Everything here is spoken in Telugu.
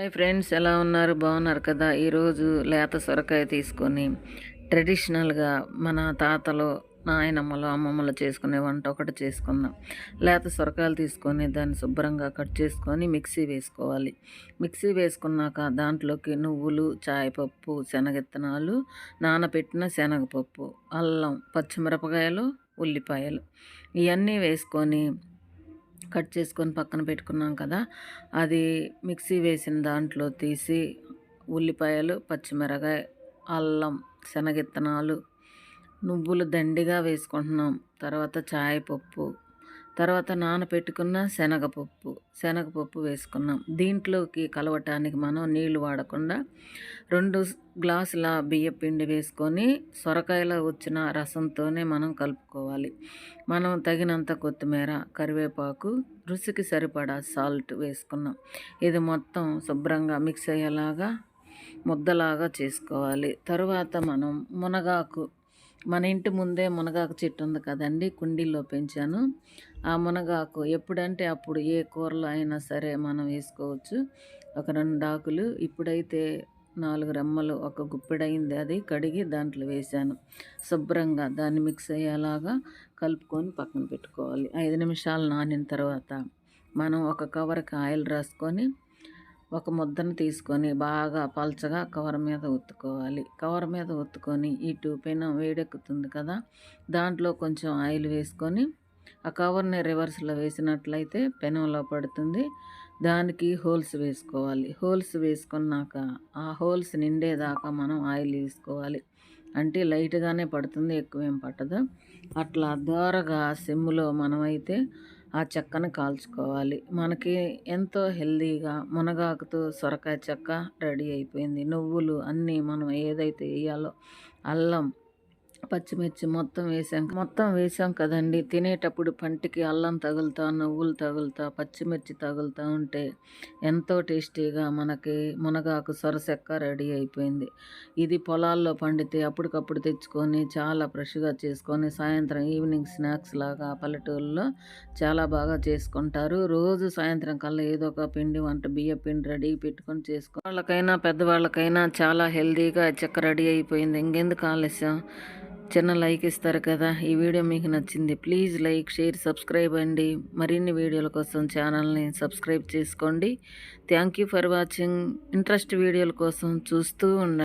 హాయ్ ఫ్రెండ్స్ ఎలా ఉన్నారు? బాగున్నారు కదా? ఈరోజు లేత సొరకాయ తీసుకొని ట్రెడిషనల్గా మన తాతలు నాయనమ్మలు అమ్మమ్మలు చేసుకునే వంట ఒకటి చేసుకుందాం. లేత సొరకాయలు తీసుకొని దాన్ని శుభ్రంగా కట్ చేసుకొని మిక్సీ వేసుకోవాలి. మిక్సీ వేసుకున్నాక దాంట్లోకి నువ్వులు చాయపప్పు శనగిత్తనాలు నానబెట్టిన శనగపప్పు అల్లం పచ్చిమిరపకాయలు ఉల్లిపాయలు ఇవన్నీ వేసుకొని కట్ చేసుకొని పక్కన పెట్టుకున్నాం కదా అది మిక్సీ వేసిన దాంట్లో తీసి ఉల్లిపాయలు పచ్చిమిరకాయ అల్లం శనగిత్తనాలు నువ్వులు దండిగా వేసుకుంటున్నాం. తర్వాత చాయపప్పు తర్వాత నానపెట్టుకున్న శనగపప్పు. శనగపప్పు వేసుకున్నాం. దీంట్లోకి కలవటానికి మనం నీళ్ళు వాడకుండా రెండు గ్లాసుల బియ్య పిండి వేసుకొని సొరకాయలో వచ్చిన రసంతోనే మనం కలుపుకోవాలి. మనం తగినంత కొత్తిమీర కరివేపాకు రుచికి సరిపడా సాల్ట్ వేసుకున్నాం. ఇది మొత్తం శుభ్రంగా మిక్స్ అయ్యేలాగా ముద్దలాగా చేసుకోవాలి. తరువాత మనం మునగాకు మన ఇంటి ముందే మునగాకు చెట్టు ఉంది కదండి కుండీల్లో పెంచాను. ఆ మునగాకు ఎప్పుడంటే అప్పుడు ఏ కూరలో అయినా సరే మనం వేసుకోవచ్చు. ఒక రెండు ఆకులు ఇప్పుడైతే నాలుగు రెమ్మలు ఒక గుప్పెడైంది అది కడిగి దాంట్లో వేసాను శుభ్రంగా దాన్ని మిక్స్ అయ్యేలాగా కలుపుకొని పక్కన పెట్టుకోవాలి. ఐదు నిమిషాలు నానిన తర్వాత మనం ఒక కవర్కి ఆయిల్ రాసుకొని ఒక ముద్దను తీసుకొని బాగా పల్చగా కవర్ మీద ఒత్తుకోవాలి. కవర్ మీద ఒత్తుకొని ఇటు పెనం వేడెక్కుతుంది కదా దాంట్లో కొంచెం ఆయిల్ వేసుకొని ఆ కవర్ని రివర్స్లో వేసినట్లయితే పెనంలో పడుతుంది. దానికి హోల్స్ వేసుకోవాలి. హోల్స్ వేసుకున్నాక ఆ హోల్స్ నిండేదాకా మనం ఆయిల్ వేసుకోవాలి. అంటే లైట్గానే పడుతుంది ఎక్కువేం పట్టదు. అట్లా దోరగా సిమ్లో మనమైతే ఆ చెక్కను కాల్చుకోవాలి. మనకి ఎంతో హెల్దీగా మునగాకుతో సొరకాయ చెక్క రెడీ అయిపోయింది. నువ్వులు అన్నీ మనం ఏదైతే వేయాలో అల్లం పచ్చిమిర్చి మొత్తం వేసాం. మొత్తం వేసాం కదండి. తినేటప్పుడు పంటికి అల్లం తగులుతా నువ్వులు తగులుతా పచ్చిమిర్చి తగులుతూ ఉంటే ఎంతో టేస్టీగా మనకి మునగాకు సొరసెక్క రెడీ అయిపోయింది. ఇది పొలాల్లో పండితే అప్పటికప్పుడు తెచ్చుకొని చాలా ఫ్రెష్గా చేసుకొని సాయంత్రం ఈవినింగ్ స్నాక్స్ లాగా పల్లెటూరులో చాలా బాగా చేసుకుంటారు. రోజు సాయంత్రం కల్లా ఏదో ఒక పిండి వంట బియ్య పిండి రెడీ పెట్టుకొని చేసుకో వాళ్ళకైనా పెద్దవాళ్ళకైనా చాలా హెల్తీగా చెక్క రెడీ అయిపోయింది. ఇంకెందుకు ఆలస్యం? చిన్న లైక్ ఇస్తారు కదా ఈ వీడియో మీకు నచ్చింది ప్లీజ్ లైక్ షేర్ సబ్స్క్రైబ్ అండి. మరిన్ని వీడియోల కోసం ఛానల్ని సబ్స్క్రైబ్ చేసుకోండి. Thank you for watching. Interest వీడియోల కోసం చూస్తూ ఉండండి.